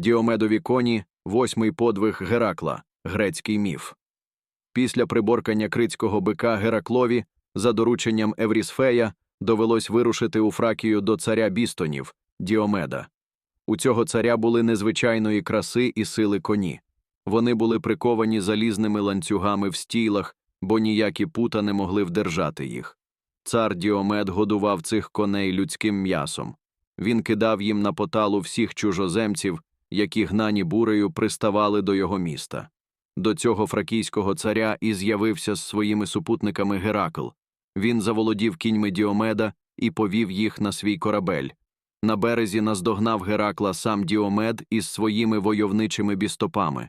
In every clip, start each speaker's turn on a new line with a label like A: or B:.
A: Діомедові коні восьмий подвиг Геракла, грецький міф. Після приборкання критського бика Гераклові за дорученням Еврісфея довелось вирушити у Фракію до царя Бістонів Діомеда. У цього царя були незвичайної краси і сили коні. Вони були приковані залізними ланцюгами в стілах, бо ніякі пута не могли вдержати їх. Цар Діомед годував цих коней людським м'ясом. Він кидав їм на поталу всіх чужоземців, які гнані бурею приставали до його міста. До цього фракійського царя і з'явився з своїми супутниками Геракл. Він заволодів кіньми Діомеда і повів їх на свій корабель. На березі наздогнав Геракла сам Діомед із своїми войовничими бістопами.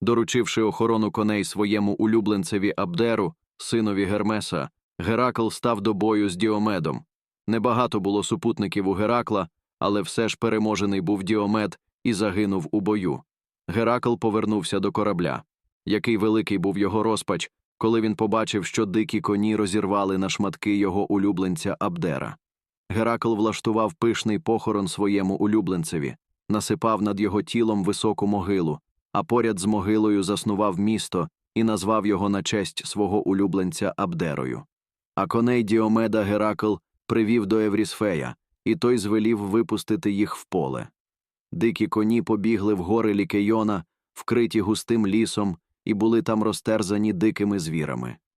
A: Доручивши охорону коней своєму улюбленцеві Абдеру, синові Гермеса, Геракл став до бою з Діомедом. Небагато було супутників у Геракла, але все ж переможений був Діомед і загинув у бою. Геракл повернувся до корабля. Який великий був його розпач, коли він побачив, що дикі коні розірвали на шматки його улюбленця Абдера. Геракл влаштував пишний похорон своєму улюбленцеві, насипав над його тілом високу могилу, а поряд з могилою заснував місто і назвав його на честь свого улюбленця Абдерою. А коней Діомеда Геракл привів до Еврісфея, і той звелів випустити їх в поле. Дикі коні побігли в гори Лікейона, вкриті густим лісом, і були там розтерзані дикими звірами.